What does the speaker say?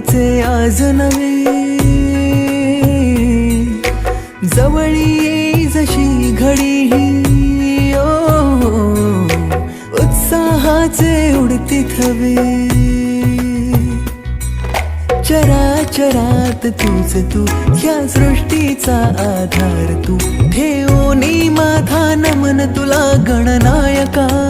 गणरायाचे आज नवे जवळी ये जशी घडी ही ओ उत्साहाचे उडती थवे. चराचरात तूच तू ह्या सृष्टीचा आधार तू. ठेवणी माझा नमन तुला गणनायका.